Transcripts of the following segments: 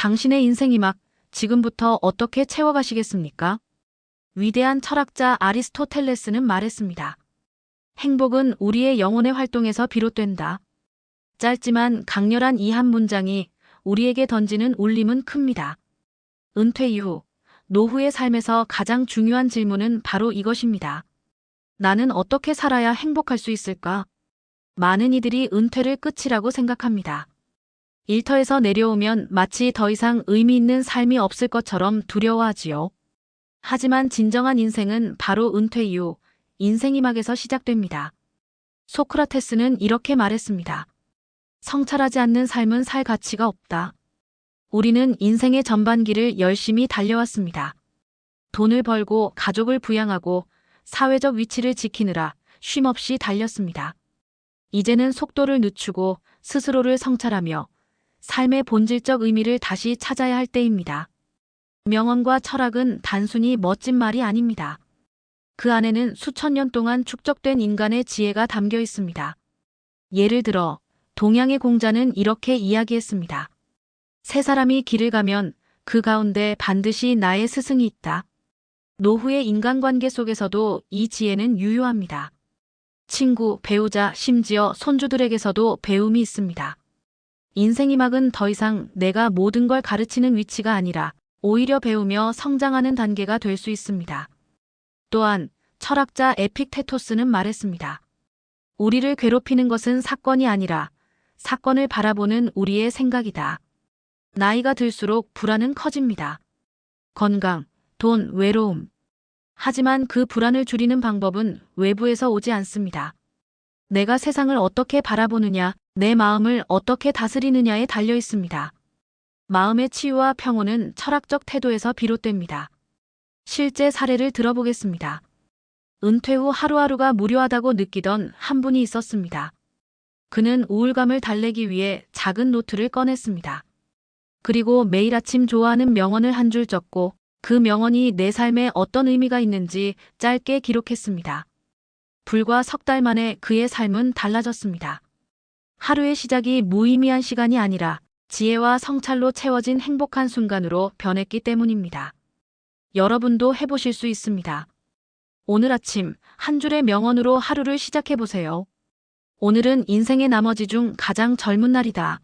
당신의 인생이 막 지금부터 어떻게 채워가시겠습니까? 위대한 철학자 아리스토텔레스는 말했습니다. 행복은 우리의 영혼의 활동에서 비롯된다. 짧지만 강렬한 이 한 문장이 우리에게 던지는 울림은 큽니다. 은퇴 이후, 노후의 삶에서 가장 중요한 질문은 바로 이것입니다. 나는 어떻게 살아야 행복할 수 있을까? 많은 이들이 은퇴를 끝이라고 생각합니다. 일터에서 내려오면 마치 더 이상 의미 있는 삶이 없을 것처럼 두려워하지요. 하지만 진정한 인생은 바로 은퇴 이후 인생이 막에서 시작됩니다. 소크라테스는 이렇게 말했습니다. 성찰하지 않는 삶은 살 가치가 없다. 우리는 인생의 전반기를 열심히 달려왔습니다. 돈을 벌고 가족을 부양하고 사회적 위치를 지키느라 쉼없이 달렸습니다. 이제는 속도를 늦추고 스스로를 성찰하며 삶의 본질적 의미를 다시 찾아야 할 때입니다. 명언과 철학은 단순히 멋진 말이 아닙니다. 그 안에는 수천 년 동안 축적된 인간의 지혜가 담겨 있습니다. 예를 들어, 동양의 공자는 이렇게 이야기했습니다. 세 사람이 길을 가면 그 가운데 반드시 나의 스승이 있다. 노후의 인간관계 속에서도 이 지혜는 유효합니다. 친구, 배우자, 심지어 손주들에게서도 배움이 있습니다. 인생이 막은 더 이상 내가 모든 걸 가르치는 위치가 아니라 오히려 배우며 성장하는 단계가 될 수 있습니다. 또한 철학자 에픽테토스는 말했습니다. 우리를 괴롭히는 것은 사건이 아니라 사건을 바라보는 우리의 생각이다. 나이가 들수록 불안은 커집니다. 건강, 돈, 외로움. 하지만 그 불안을 줄이는 방법은 외부에서 오지 않습니다. 내가 세상을 어떻게 바라보느냐, 내 마음을 어떻게 다스리느냐에 달려 있습니다. 마음의 치유와 평온은 철학적 태도에서 비롯됩니다. 실제 사례를 들어보겠습니다. 은퇴 후 하루하루가 무료하다고 느끼던 한 분이 있었습니다. 그는 우울감을 달래기 위해 작은 노트를 꺼냈습니다. 그리고 매일 아침 좋아하는 명언을 한 줄 적고 그 명언이 내 삶에 어떤 의미가 있는지 짧게 기록했습니다. 불과 석 달 만에 그의 삶은 달라졌습니다. 하루의 시작이 무의미한 시간이 아니라 지혜와 성찰로 채워진 행복한 순간으로 변했기 때문입니다. 여러분도 해보실 수 있습니다. 오늘 아침 한 줄의 명언으로 하루를 시작해보세요. 오늘은 인생의 나머지 중 가장 젊은 날이다.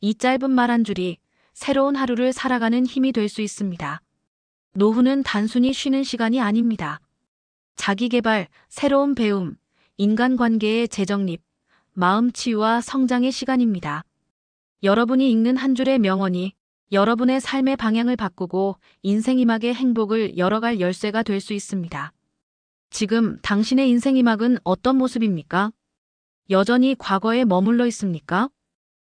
이 짧은 말 한 줄이 새로운 하루를 살아가는 힘이 될 수 있습니다. 노후는 단순히 쉬는 시간이 아닙니다. 자기 개발, 새로운 배움, 인간관계의 재정립, 마음 치유와 성장의 시간입니다. 여러분이 읽는 한 줄의 명언이 여러분의 삶의 방향을 바꾸고 인생 이막의 행복을 열어갈 열쇠가 될 수 있습니다. 지금 당신의 인생 이막은 어떤 모습입니까? 여전히 과거에 머물러 있습니까?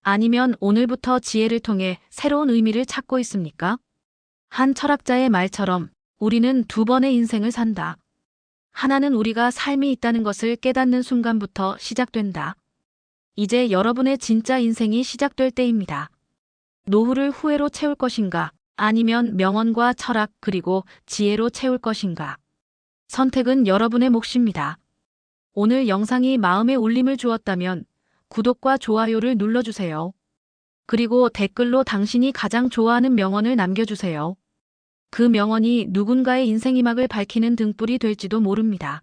아니면 오늘부터 지혜를 통해 새로운 의미를 찾고 있습니까? 한 철학자의 말처럼 우리는 두 번의 인생을 산다. 하나는 우리가 삶이 있다는 것을 깨닫는 순간부터 시작된다. 이제 여러분의 진짜 인생이 시작될 때입니다. 노후를 후회로 채울 것인가, 아니면 명언과 철학 그리고 지혜로 채울 것인가. 선택은 여러분의 몫입니다. 오늘 영상이 마음에 울림을 주었다면 구독과 좋아요를 눌러주세요. 그리고 댓글로 당신이 가장 좋아하는 명언을 남겨주세요. 그 명언이 누군가의 인생 이막을 밝히는 등불이 될지도 모릅니다.